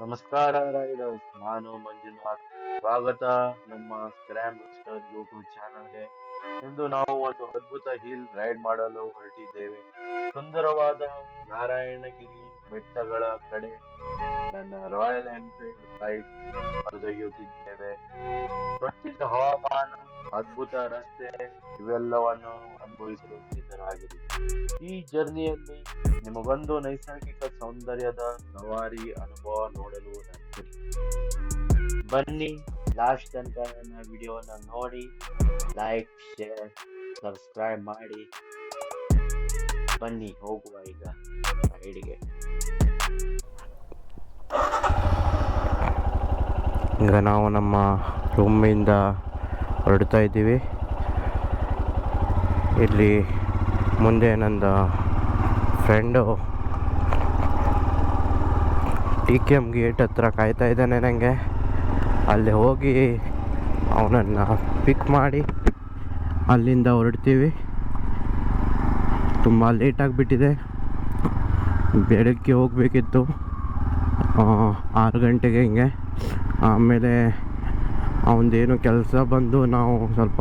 ನಮಸ್ಕಾರ ನಾನು ಮಂಜುನಾಥ್. ಸ್ವಾಗತ ನಮ್ಮ ಸ್ಕ್ರಾಮ್ ಮಿಸ್ಟರ್ ಯೂಟ್ಯೂಬ್ ಚಾನಲ್ಗೆ. ಇಂದು ನಾವು ಒಂದು ಅದ್ಭುತ ಹಿಲ್ ರೈಡ್ ಮಾಡಲು ಹೊರಟಿದ್ದೇವೆ. ಸುಂದರವಾದ ನಾರಾಯಣಗಿರಿ ಬೆಟ್ಟಗಳ ಕಡೆ ನನ್ನ ರಾಯಲ್ ಎನ್ಫೀಲ್ಡ್ ಬೈಕ್ ಹೊರದೊಯ್ಯುತ್ತಿದ್ದೇವೆ. ಪ್ರಸ್ತುತ ಹವಾಮಾನ ಅದ್ಭುತ ರಸ್ತೆ ಇವೆಲ್ಲವನ್ನು ಅನುಭವಿಸಲು ಸಿದ್ಧರಾಗಿದೆ ಈ ಜರ್ನಿಯಲ್ಲಿ ನಿಮಗೊಂದು ನೈಸರ್ಗಿಕ ಸೌಂದರ್ಯದ ಸವಾರಿ ಅನುಭವ ನೋಡಲು ಬನ್ನಿ ಲಾಸ್ಟ್ ತನಕ ನನ್ನ ವಿಡಿಯೋನ ನೋಡಿ, ಲೈಕ್, ಶೇರ್, ಸಬ್ಸ್ಕ್ರೈಬ್ ಮಾಡಿ. ಬನ್ನಿ ಹೋಗುವ ಈಗ ರೈಡ್ಗೆ. ಈಗ ನಾವು ನಮ್ಮ ರೂಮಿಂದ ಹೊರಡ್ತಾ ಇದ್ದೀವಿ. ಇಲ್ಲಿ ಮುಂದೆ ನನ್ನ friend T K M gate ಹತ್ರ ಕಾಯ್ತಾ ಇದ್ದಾನೆ ನನಗೆ ಅಲ್ಲಿ ಹೋಗಿ ಅವನನ್ನು ಪಿಕ್ ಮಾಡಿ ಅಲ್ಲಿಂದ ಹೊರಡ್ತೀವಿ. ತುಂಬ ಲೇಟಾಗಿಬಿಟ್ಟಿದೆ ಬೆಳಗ್ಗೆ ಹೋಗಬೇಕಿತ್ತು. ಆರು ಗಂಟೆಗೆ ಹಿಂಗೆ. ಆಮೇಲೆ ಅವನದೇನು ಕೆಲಸ ಬಂದು ನಾವು ಸ್ವಲ್ಪ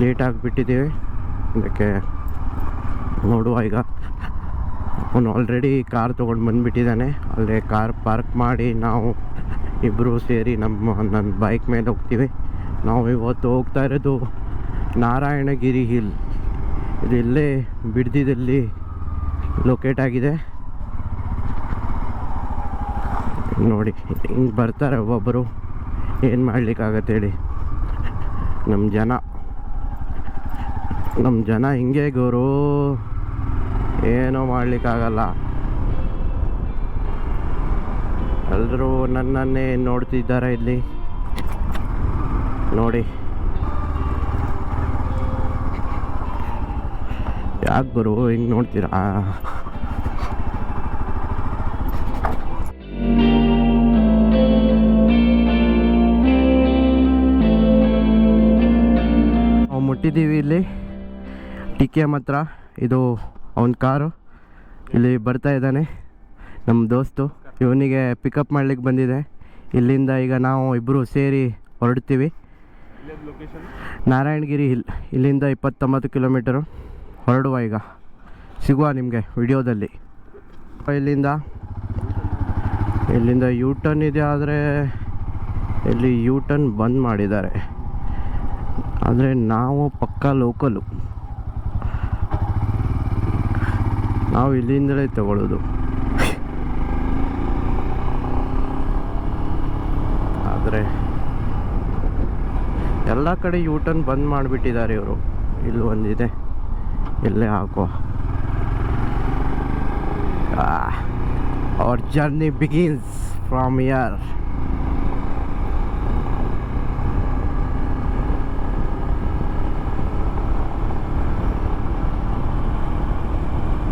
ಲೇಟ್ ಆಗಿಬಿಟ್ಟಿದ್ದೀವಿ. ಅದಕ್ಕೆ ನೋಡುವ ಈಗ. ಅವನು ಆಲ್ರೆಡಿ ಕಾರ್ ತೊಗೊಂಡು ಬಂದುಬಿಟ್ಟಿದ್ದಾನೆ. ಅಲ್ಲೇ ಕಾರ್ ಪಾರ್ಕ್ ಮಾಡಿ ನಾವು ಇಬ್ಬರು ಸೇರಿ ನಮ್ಮ, ನನ್ನ ಬೈಕ್ ಮೇಲೆ ಹೋಗ್ತೀವಿ. ನಾವು ಇವತ್ತು ಹೋಗ್ತಾ ಇರೋದು ನಾರಾಯಣಗಿರಿ ಹಿಲ್ ಇದು ಇಲ್ಲೇ ಬಿಡ್ದಿದಲ್ಲಿ ಲೊಕೇಟ್ ಆಗಿದೆ. ನೋಡಿ, ಹಿಂಗೆ ಬರ್ತಾರೆ ಒಬ್ಬೊಬ್ಬರು ಏನು ಮಾಡಲಿಕ್ಕಾಗತ್ತೆ ಹೇಳಿ? ನಮ್ಮ ಜನ. ನಮ್ಮ ಜನ ಹಿಂಗೆ ಗುರು. ಏನೂ ಮಾಡಲಿಕ್ಕಾಗಲ್ಲ. ಎಲ್ಲರೂ ನನ್ನನ್ನೇ ನೋಡ್ತಿದ್ದಾರೆ ಇಲ್ಲಿ. ನೋಡಿ. ಯಾಕೆ ಗುರು ಹಿಂಗೆ ನೋಡ್ತೀರಾ? ನಾವು ಇಲ್ಲಿ. ಟಿ ಕೆ ಎಂ ಹತ್ರ ಇದು ಅವನ ಕಾರು. ಇಲ್ಲಿ ಬರ್ತಾ ಇದ್ದಾನೆ ನಮ್ಮ ದೋಸ್ತು. ಇವನಿಗೆ ಪಿಕಪ್ ಮಾಡ್ಲಿಕ್ಕೆ ಬಂದಿದೆ. ಇಲ್ಲಿಂದ ಈಗ ನಾವು ಇಬ್ಬರು ಸೇರಿ ಹೊರಡ್ತೀವಿ. ನಾರಾಯಣಗಿರಿ ಹಿಲ್, ಇಲ್ಲಿಂದ ಇಪ್ಪತ್ತೊಂಬತ್ತು ಕಿಲೋಮೀಟರು. ಹೊರಡುವ ಈಗ. ಸಿಗುವ ನಿಮಗೆ ವಿಡಿಯೋದಲ್ಲಿ. ಇಲ್ಲಿಂದ ಇಲ್ಲಿಂದ ಯೂ ಟರ್ನ್ ಇದೆ ಆದರೆ, ಇಲ್ಲಿ ಯೂ ಟರ್ನ್ ಬಂದ್ ಮಾಡಿದ್ದಾರೆ. ಆದರೆ ನಾವು ಪಕ್ಕಾ ಲೋಕಲು ನಾವು ಇಲ್ಲಿಂದಲೇ ತಗೊಳ್ಳೋದು ಆದರೆ ಎಲ್ಲ ಕಡೆ ಯೂ ಟರ್ನ್ ಬಂದ್ ಮಾಡಿಬಿಟ್ಟಿದ್ದಾರೆ ಇವರು. ಇಲ್ಲಿ ಒಂದಿದೆ. ಇಲ್ಲೇ ಹಾಕುವ our journey begins from year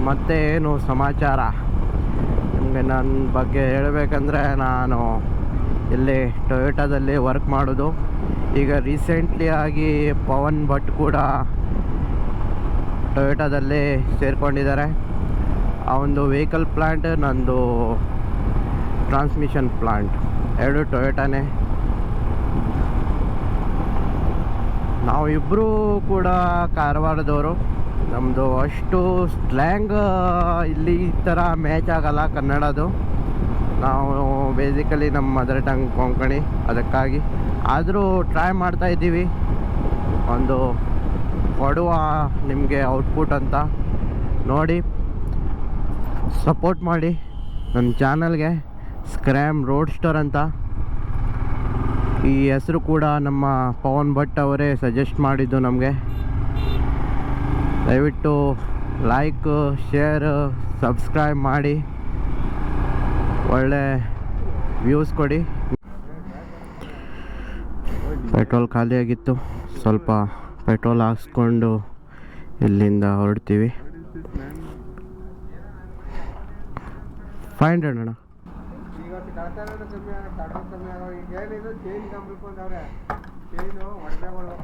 ಮತ್ತೆ ಏನು ಸಮಾಚಾರ? ನಿಮಗೆ ನನ್ನ ಬಗ್ಗೆ ಹೇಳಬೇಕಂದ್ರೆ ನಾನು ಇಲ್ಲಿ ಟೊಯೋಟಾದಲ್ಲಿ ವರ್ಕ್ ಮಾಡೋದು. ಈಗ ರೀಸೆಂಟ್ಲಿ ಆಗಿ ಪವನ್ ಭಟ್ ಕೂಡ ಟೊಯೋಟಾದಲ್ಲಿ ಸೇರಿಕೊಂಡಿದ್ದಾರೆ. ಆ ಒಂದು ವೆಹಿಕಲ್ ಪ್ಲ್ಯಾಂಟ್ ನಂದು ಟ್ರಾನ್ಸ್ಮಿಷನ್ ಪ್ಲ್ಯಾಂಟ್ ಎರಡು ಟೊಯೋಟಾನೇ ನಾವಿಬ್ಬರೂ ಕೂಡ ಕಾರವಾರದವರು. ನಮ್ಮದು ಅಷ್ಟು ಸ್ಲ್ಯಾಂಗ್ ಇಲ್ಲಿ ಈ ಥರ ಮ್ಯಾಚ್ ಆಗಲ್ಲ ಕನ್ನಡದು. ನಾವು ಬೇಸಿಕಲಿ ನಮ್ಮ ಮದರ್ ಟಂಗ್ ಕೊಂಕಣಿ, ಅದಕ್ಕಾಗಿ. ಆದರೂ ಟ್ರೈ ಮಾಡ್ತಾ ಇದ್ದೀವಿ. ಒಂದು ಕೊಡುವ ನಿಮಗೆ ಔಟ್ಪುಟ್ ಅಂತ. ನೋಡಿ ಸಪೋರ್ಟ್ ಮಾಡಿ ನನ್ನ ಚಾನಲ್ಗೆ ಸ್ಕ್ರ್ಯಾಮ್ ರೋಡ್ ಸ್ಟೋರ್ ಅಂತ. ಈ ಹೆಸರು ಕೂಡ ನಮ್ಮ ಪವನ್ ಭಟ್ ಅವರೇ ಸಜೆಸ್ಟ್ ಮಾಡಿದ್ದು ನಮಗೆ. ದಯವಿಟ್ಟು ಲೈಕ್ ಶೇರ್ ಸಬ್ಸ್ಕ್ರೈಬ್ ಮಾಡಿ. ಒಳ್ಳೆ ವ್ಯೂಸ್ ಕೊಡಿ. ಪೆಟ್ರೋಲ್ ಖಾಲಿಯಾಗಿತ್ತು ಸ್ವಲ್ಪ ಪೆಟ್ರೋಲ್ ಹಾಕ್ಸ್ಕೊಂಡು ಇಲ್ಲಿಂದ ಹೊರಡ್ತೀವಿ. ಫೈವ್ ಹಂಡ್ರೆಡ್ ಅಣ್ಣ ಇವತ್ತು ಕಳ್ತಾ ಇರೋದು ಕಮ್ಮಿ ಆಗ ಪೆಟ್ರೋಲ್ ಕಮ್ಮಿ ಆಗೋ ಈಗ ಏನಿದು ಚೈನ್ ಕಂಬಿಟ್ಟು ಅಂದವ್ರೆ ಚೈನು ಒಡವೆಗಳು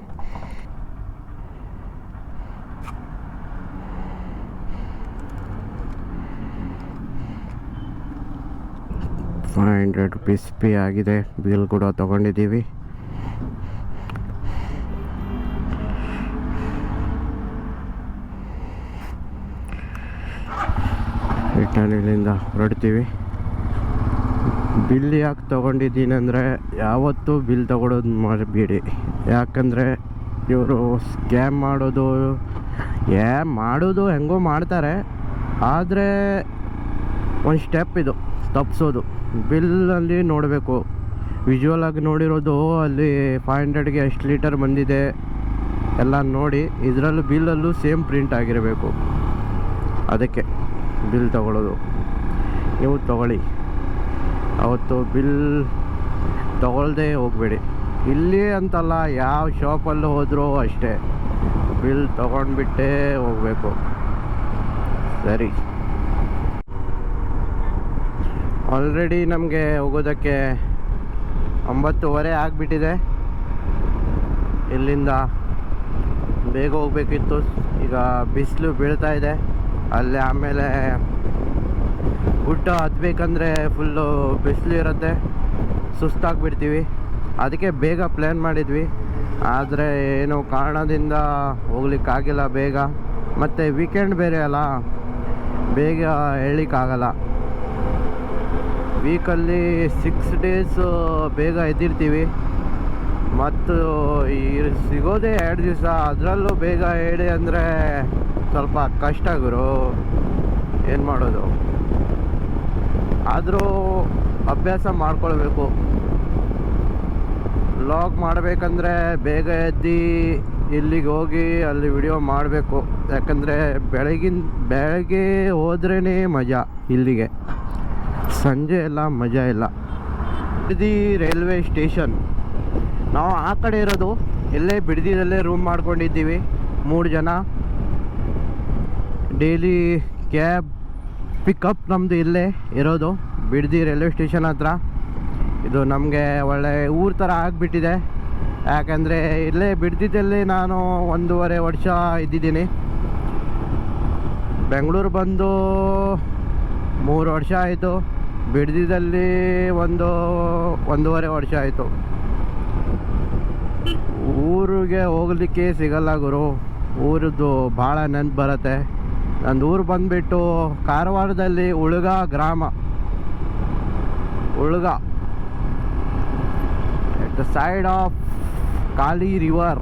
ಫೈವ್ ಹಂಡ್ರೆಡ್ ರುಪೀಸ್ ಪೇ ಆಗಿದೆ. ಬಿಲ್ ಕೂಡ ತೊಗೊಂಡಿದ್ದೀವಿ. ರಿಟರ್ನ್ ಇಲ್ಲಿಂದ ಹೊರಡ್ತೀವಿ. ಬಿಲ್ ಯಾಕೆ ತೊಗೊಂಡಿದ್ದೀನಿ ಅಂದರೆ ಯಾವತ್ತೂ ಬಿಲ್ ತೊಗೊಳೋದು ಮಾಡಬೇಡಿ ಯಾಕಂದರೆ ಇವರು ಸ್ಕ್ಯಾಮ್ ಮಾಡೋದು, ಏ, ಮಾಡೋದು ಹೆಂಗೋ ಮಾಡ್ತಾರೆ. ಆದರೆ ಒಂದು ಸ್ಟೆಪ್ ಇದು. ತಪ್ಪಿಸೋದು ಬಿಲ್ಲಲ್ಲಿ ನೋಡಬೇಕು. ವಿಜುವಲ್ ಆಗಿ ನೋಡಿರೋದು ಅಲ್ಲಿ ಫೈವ್ ಹಂಡ್ರೆಡ್ಗೆ ಎಷ್ಟು ಲೀಟರ್ ಬಂದಿದೆ ಎಲ್ಲ ನೋಡಿ, ಇದರಲ್ಲೂ ಬಿಲ್ಲಲ್ಲೂ ಸೇಮ್ ಪ್ರಿಂಟ್ ಆಗಿರಬೇಕು. ಅದಕ್ಕೆ ಬಿಲ್ ತಗೊಳ್ಳೋದು ನೀವು ತಗೊಳ್ಳಿ. ಅವತ್ತು ಬಿಲ್ ತಗೊಳ್ದೇ ಹೋಗಬೇಡಿ. ಇಲ್ಲಿ ಅಂತಲ್ಲ ಯಾವ ಶಾಪಲ್ಲೂ ಹೋದರೂ ಅಷ್ಟೇ. ಬಿಲ್ ತೊಗೊಂಡ್ಬಿಟ್ಟೇ ಹೋಗಬೇಕು. ಸರಿ. ಆಲ್ರೆಡಿ ನಮಗೆ ಹೋಗೋದಕ್ಕೆ ಒಂಬತ್ತುವರೆ ಆಗಿಬಿಟ್ಟಿದೆ. ಇಲ್ಲಿಂದ ಬೇಗ ಹೋಗ್ಬೇಕಿತ್ತು. ಈಗ ಬಿಸಿಲು ಬೀಳ್ತಾ ಇದೆ. ಅಲ್ಲಿ ಆಮೇಲೆ ಗುಡ್ಡ ಹತ್ಬೇಕಂದ್ರೆ ಫುಲ್ಲು ಬಿಸಿಲು ಇರುತ್ತೆ. ಸುಸ್ತಾಗ್ಬಿಡ್ತೀವಿ. ಅದಕ್ಕೆ ಬೇಗ ಪ್ಲ್ಯಾನ್ ಮಾಡಿದ್ವಿ. ಆದರೆ ಏನೋ ಕಾರಣದಿಂದ ಹೋಗ್ಲಿಕ್ಕಾಗಿಲ್ಲ ಬೇಗ. ಮತ್ತು ವೀಕೆಂಡ್ ಬೇರೆ ಅಲ್ಲ. ಬೇಗ ಹೇಳಲಿಕ್ಕಾಗಲ್ಲ ವೀಕಲ್ಲಿ ಸಿಕ್ಸ್ ಡೇಸ್ ಬೇಗ ಎದ್ದಿರ್ತೀವಿ. ಮತ್ತು ಈ ಸಿಗೋದೇ ಎರಡು ದಿವಸ, ಅದರಲ್ಲೂ ಬೇಗ ಹೇಳಿ ಅಂದರೆ ಸ್ವಲ್ಪ ಕಷ್ಟ ಗುರು. ಏನು ಮಾಡೋದು? ಆದರೂ ಅಭ್ಯಾಸ ಮಾಡ್ಕೊಳ್ಬೇಕು. ಲಾಗ್ ಮಾಡಬೇಕಂದ್ರೆ ಬೇಗ ಎದ್ದು ಇಲ್ಲಿಗೆ ಹೋಗಿ ಅಲ್ಲಿ ವಿಡಿಯೋ ಮಾಡಬೇಕು. ಯಾಕಂದರೆ ಬೆಳಗಿನ, ಬೆಳಗ್ಗೆ ಹೋದ್ರೇ ಮಜಾ ಇಲ್ಲಿಗೆ. ಸಂಜೆ ಎಲ್ಲ ಮಜಾ ಇಲ್ಲ. Bidadi railway station. ನಾವು ಆ ಕಡೆ ಇರೋದು ಇಲ್ಲೇ ಬಿಡದಿದಲ್ಲೇ ರೂಮ್ ಮಾಡ್ಕೊಂಡಿದ್ದೀವಿ, ಮೂರು ಜನ. ಡೈಲಿ ಕ್ಯಾಬ್ ಪಿಕಪ್ ನಮ್ಮದು ಇಲ್ಲೇ ಇರೋದು, ಬಿಡದಿ ರೈಲ್ವೆ ಸ್ಟೇಷನ್ ಹತ್ರ. ಇದು ನಮಗೆ ಒಳ್ಳೆ ಊರ ಥರ ಆಗಿಬಿಟ್ಟಿದೆ. ಯಾಕಂದರೆ ಇಲ್ಲೇ ಬಿಡ್ದಿದ್ದಲ್ಲಿ ನಾನು ಒಂದೂವರೆ ವರ್ಷ ಇದ್ದಿದ್ದೀನಿ. ಬೆಂಗಳೂರು ಬಂದು ಮೂರು ವರ್ಷ ಆಯಿತು. ಬಿಡ್ದಿದಲ್ಲಿ ಒಂದು ಒಂದೂವರೆ ವರ್ಷ ಆಯಿತು. ಊರಿಗೆ ಹೋಗ್ಲಿಕ್ಕೆ ಸಿಗಲ್ಲ ಗುರು. ಊರದ್ದು ಭಾಳ ನೆನ್ಪು ಬರುತ್ತೆ. ನಂದು ಊರು ಬಂದುಬಿಟ್ಟು ಕಾರವಾರದಲ್ಲಿ ಉಳುಗ ಗ್ರಾಮ. Ulga. At the side of Kali river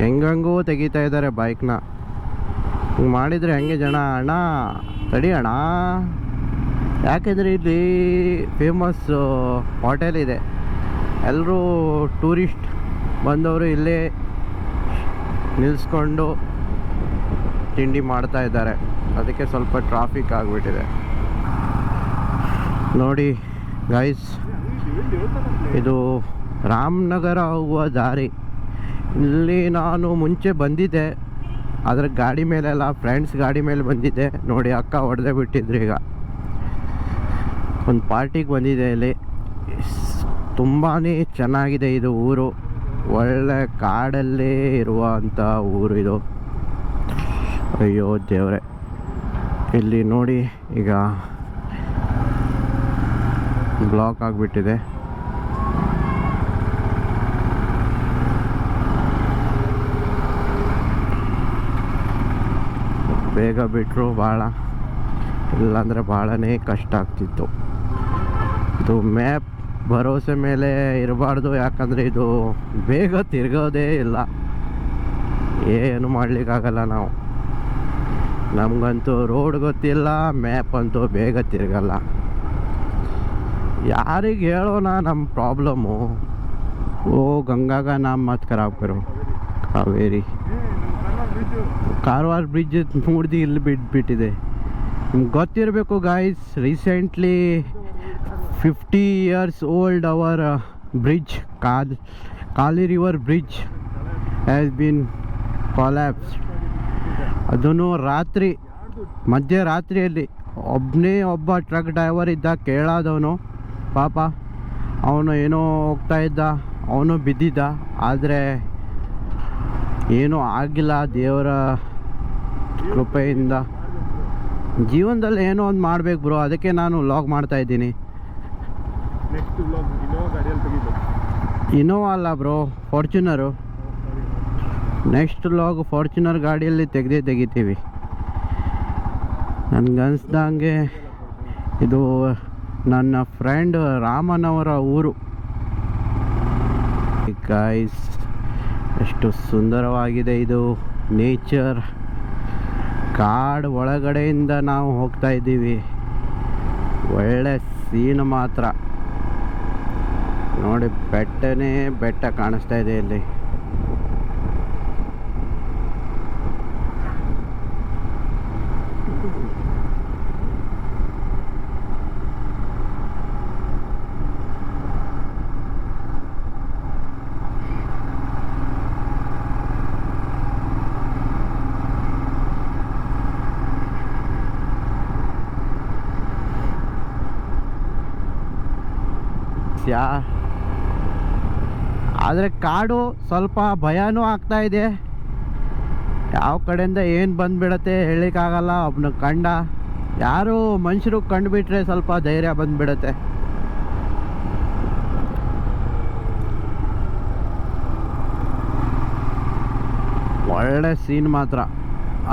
ಹೆಂಗಂಗೂ ತೆಗಿತಾ ಇದ್ದಾರೆ ಬೈಕ್ನ ಹಿಂಗೆ ಮಾಡಿದರೆ ಹೆಂಗೆ ಜನ? ಅಣ್ಣ, ತಡಿ ಅಣ್ಣ. ಯಾಕೆಂದರೆ ಇಲ್ಲಿ ಫೇಮಸ್ ಹೋಟೆಲ್ ಇದೆ. ಎಲ್ಲರೂ ಟೂರಿಸ್ಟ್ ಬಂದವರು ಇಲ್ಲೇ ನಿಲ್ಲಿಸ್ಕೊಂಡು ತಿಂಡಿ ಮಾಡ್ತಾ ಇದ್ದಾರೆ. ಅದಕ್ಕೆ ಸ್ವಲ್ಪ ಟ್ರಾಫಿಕ್ ಆಗಿಬಿಟ್ಟಿದೆ. ನೋಡಿ ಗೈಸ್ ಇದು ರಾಮನಗರ ಹೋಗುವ ದಾರಿ. ಇಲ್ಲಿ ನಾನು ಮುಂಚೆ ಬಂದಿದ್ದೆ ಅದರ ಗಾಡಿ ಮೇಲೆಲ್ಲ ಫ್ರೆಂಡ್ಸ್ ಗಾಡಿ ಮೇಲೆ ಬಂದಿದ್ದೆ. ನೋಡಿ ಅಕ್ಕ ಹೊಡೆದೇ ಬಿಟ್ಟಿದ್ರು ಈಗ. ಒಂದು ಪಾರ್ಟಿಗೆ ಬಂದಿದೆ ಇಲ್ಲಿ. ತುಂಬಾ ಚೆನ್ನಾಗಿದೆ ಇದು ಊರು. ಒಳ್ಳೆ ಕಾಡಲ್ಲೇ ಇರುವಂಥ ಊರು ಇದು. ಅಯ್ಯೋ ದೇವ್ರೆ. ಇಲ್ಲಿ ನೋಡಿ ಈಗ ಬ್ಲಾಕ್ ಆಗಿಬಿಟ್ಟಿದೆ. ಬೇಗ ಬಿಟ್ಟರು ಭಾಳ. ಇಲ್ಲಾಂದರೆ ಭಾಳನೇ ಕಷ್ಟ ಆಗ್ತಿತ್ತು. ಇದು ಮ್ಯಾಪ್ ಭರವಸೆ ಮೇಲೆ ಇರಬಾರ್ದು, ಯಾಕಂದರೆ ಇದು ಬೇಗ ತಿರ್ಗೋದೇ ಇಲ್ಲ. ಏನು ಮಾಡಲಿಕ್ಕಾಗಲ್ಲ ನಾವು. ನಮಗಂತೂ ರೋಡ್ ಗೊತ್ತಿಲ್ಲ, ಮ್ಯಾಪ್ ಅಂತೂ ಬೇಗ ತಿರ್ಗಲ್ಲ. ಯಾರಿಗೆ ಹೇಳೋಣ ನಮ್ಮ ಪ್ರಾಬ್ಲಮ್ಮು ಓ ಗಂಗಾಗ ನಮ್ಮ ಮತ್ತು ಖರಾಬ್ ಕರೋ. ಕಾವೇರಿ ಕಾರವಾರ ಬ್ರಿಡ್ಜ್ ಮೂರ್ದಿ ಇಲ್ಲಿ ಬಿಟ್ಬಿಟ್ಟಿದೆ ನಿಮ್ಗೆ ಗೊತ್ತಿರಬೇಕು guys recently fifty years old our bridge call, Kali river bridge has been collapse ಅದನ್ನು ರಾತ್ರಿ, ಮಧ್ಯರಾತ್ರಿಯಲ್ಲಿ ಒಬ್ಬನೇ ಒಬ್ಬ ಟ್ರಕ್ ಡ್ರೈವರ್ ಇದ್ದ, ಕೇಳಾದವನು, ಪಾಪ, ಅವನು ಏನೋ ಹೋಗ್ತಾ ಇದ್ದ, ಅವನು ಬಿದ್ದಿದ್ದ, ಆದರೆ ಏನೂ ಆಗಿಲ್ಲ ದೇವರ ಕೃಪೆಯಿಂದ. ಜೀವನದಲ್ಲಿ ಏನೋ ಒಂದು ಮಾಡ್ಬೇಕು ಬ್ರೋ ಅದಕ್ಕೆ ನಾನು ಲಾಗ್ ಮಾಡ್ತಾ ಇದ್ದೀನಿ. ನೆಕ್ಸ್ಟ್ ಬ್ಲಾಗ್ ಇನ್ನೋ ಗಾಡಿಯಲ್ಲಿ ತೆಗಿಬೇಕು. ಇನೋವಾ ಅಲ್ಲ bro Fortuner next log Fortuner ಗಾಡಿಯಲ್ಲಿ ತೆಗೆದೇ ತೆಗಿತೀವಿ. ನನಗನ್ಸ್ದಂಗೆ ಇದು ನನ್ನ ಫ್ರೆಂಡ್ ರಾಮನವರ ಊರು. ಗಾಯ್ಸ್ ಎಷ್ಟು ಸುಂದರವಾಗಿದೆ ಇದು. ನೇಚರ್. ಕಾಡು ಒಳಗಡೆಯಿಂದ ನಾವು ಹೋಗ್ತಾ ಇದ್ದೀವಿ. ಒಳ್ಳೆ ಸೀನ್ ಮಾತ್ರ. ನೋಡಿ, ಬೆಟ್ಟನೇ ಬೆಟ್ಟ ಕಾಣಿಸ್ತಾ ಇದೆ ಇಲ್ಲಿ. ಯಾ ಆದರೆ ಕಾಡು ಸ್ವಲ್ಪ ಭಯನೂ ಆಗ್ತಾ ಇದೆ. ಯಾವ ಕಡೆಯಿಂದ ಏನು ಬಂದುಬಿಡತ್ತೆ ಹೇಳಿಕ್ಕಾಗಲ್ಲ ಒಬ್ಬನ ಕಂಡ. ಯಾರು ಮನುಷ್ಯರು ಕಂಡುಬಿಟ್ರೆ ಸ್ವಲ್ಪ ಧೈರ್ಯ ಬಂದುಬಿಡತ್ತೆ. ಒಳ್ಳೆ ಸೀನ್ ಮಾತ್ರ.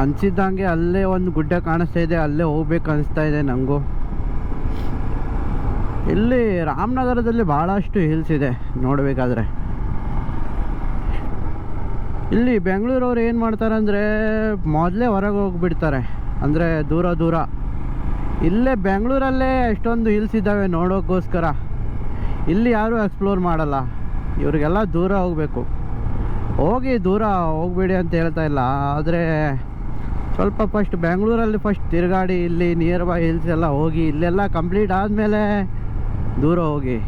ಅನಿಸಿದ್ದಂಗೆ ಅಲ್ಲೇ ಒಂದು ಗುಡ್ಡ ಕಾಣಿಸ್ತಾ ಇದೆ, ಅಲ್ಲೇ ಹೋಗ್ಬೇಕು ಅನಿಸ್ತಾ ಇದೆ ನನಗೂ ಇಲ್ಲಿ ರಾಮನಗರದಲ್ಲಿ ಭಾಳಷ್ಟು ಹಿಲ್ಸ್ ಇದೆ, ನೋಡಬೇಕಾದ್ರೆ. ಇಲ್ಲಿ ಬೆಂಗಳೂರವ್ರು ಏನು ಮಾಡ್ತಾರೆ ಅಂದರೆ ಮೊದಲೇ ಹೊರಗೆ ಹೋಗಿಬಿಡ್ತಾರೆ, ಅಂದರೆ ದೂರ ದೂರ. ಇಲ್ಲೇ ಬೆಂಗಳೂರಲ್ಲೇ ಎಷ್ಟೊಂದು ಹಿಲ್ಸ್ ಇದ್ದಾವೆ ನೋಡೋಕ್ಕೋಸ್ಕರ. ಇಲ್ಲಿ ಯಾರೂ ಎಕ್ಸ್ಪ್ಲೋರ್ ಮಾಡಲ್ಲ, ಇವ್ರಿಗೆಲ್ಲ ದೂರ ಹೋಗಬೇಕು. ಹೋಗಿ ದೂರ ಹೋಗ್ಬೇಡಿ ಅಂತ ಹೇಳ್ತಾ ಇಲ್ಲ, ಆದರೆ ಸ್ವಲ್ಪ ಫಸ್ಟ್ ಬೆಂಗಳೂರಲ್ಲಿ ಫಸ್ಟ್ ತಿರುಗಾಡಿ, ಇಲ್ಲಿ ನಿಯರ್ ಬೈ ಹಿಲ್ಸ್ ಎಲ್ಲ ಹೋಗಿ, ಇಲ್ಲೆಲ್ಲ ಕಂಪ್ಲೀಟ್ ಆದಮೇಲೆ ದೂರ ಹೋಗಿ.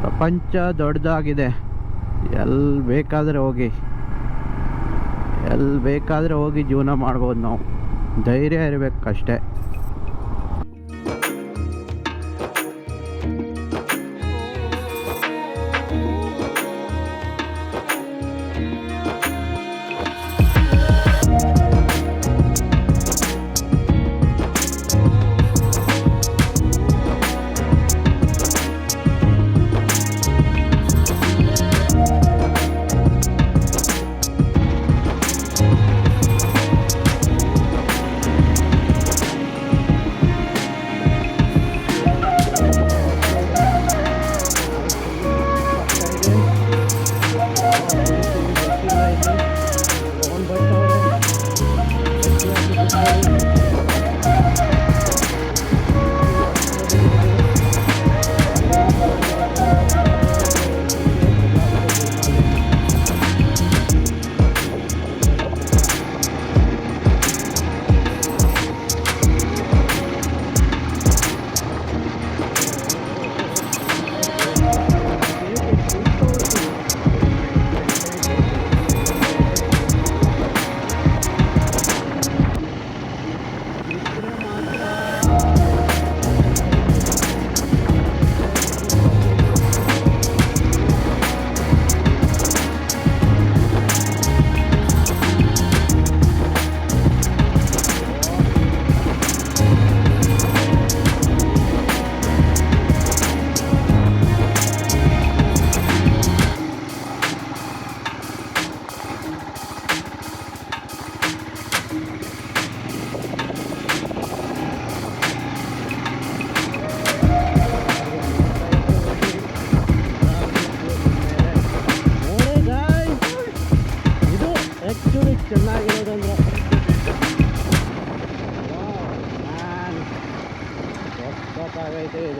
ಪ್ರಪಂಚ ದೊಡ್ಡದಾಗಿದೆ. ಎಲ್ಲಿ ಬೇಕಾದರೆ ಹೋಗಿ. ಎಲ್ಲಿ ಬೇಕಾದರೆ ಹೋಗಿ ಜೀವನ ಮಾಡ್ಬೋದು ನಾವು. ಧೈರ್ಯ ಇರಬೇಕು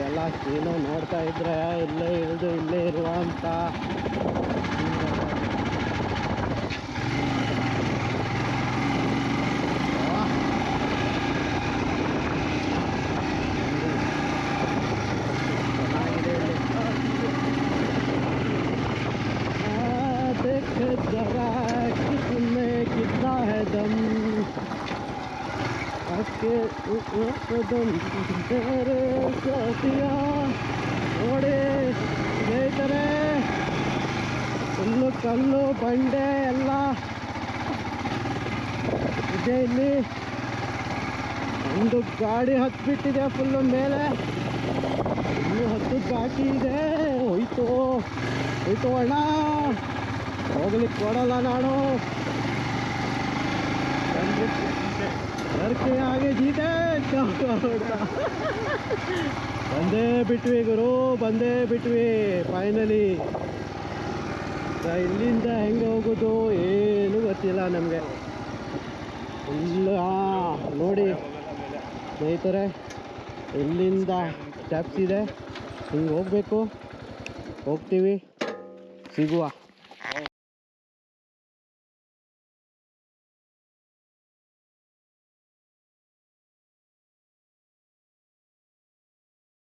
ಗೊತ್ತಾಗೈತೆ ಏನೋ ನೋಡ್ತಾ ಇದ್ರೆ ಇಲ್ಲೇ ಇಳಿದು ಇಲ್ಲೇ ಇರುವಂಥ ನೋಡಿ ಸ್ನೇಹಿತರೆ ಫುಲ್ಲು ಕಲ್ಲು ಬಂಡೆ ಎಲ್ಲ ಇದೆ ಇಲ್ಲಿ ಒಂದು ಗಾಡಿ ಹತ್ಬಿಟ್ಟಿದೆ ಫುಲ್ಲು ಮೇಲೆ ಇನ್ನು ಹತ್ತು ಬಾಕಿ ಇದೆ ಹೋಯ್ತು ಹೋಯ್ತು ಅಣ್ಣ ಹೋಗ್ಲಿಕ್ಕೆ ಕೊಡಲ್ಲ ನಾನು ಬರ್ಕೆ ಹಾಗೆ ಜೀತೆ ಬಂದೇ ಬಿಟ್ವಿ ಗುರು, ಬಂದೇ ಬಿಟ್ವಿ ಫೈನಲಿ ಇಲ್ಲಿಂದ ಹೆಂಗೆ ಹೋಗೋದು ಏನು ಗೊತ್ತಿಲ್ಲ ನಮಗೆ. ಇಲ್ಲ ನೋಡಿ ಸ್ನೇಹಿತರೆ, ಇಲ್ಲಿಂದ ಸ್ಟೆಪ್ಸ್ ಇದೆ. ಹಿಂಗೆ ಹೋಗಬೇಕು. ಹೋಗ್ತೀವಿ. ಸಿಗುವ.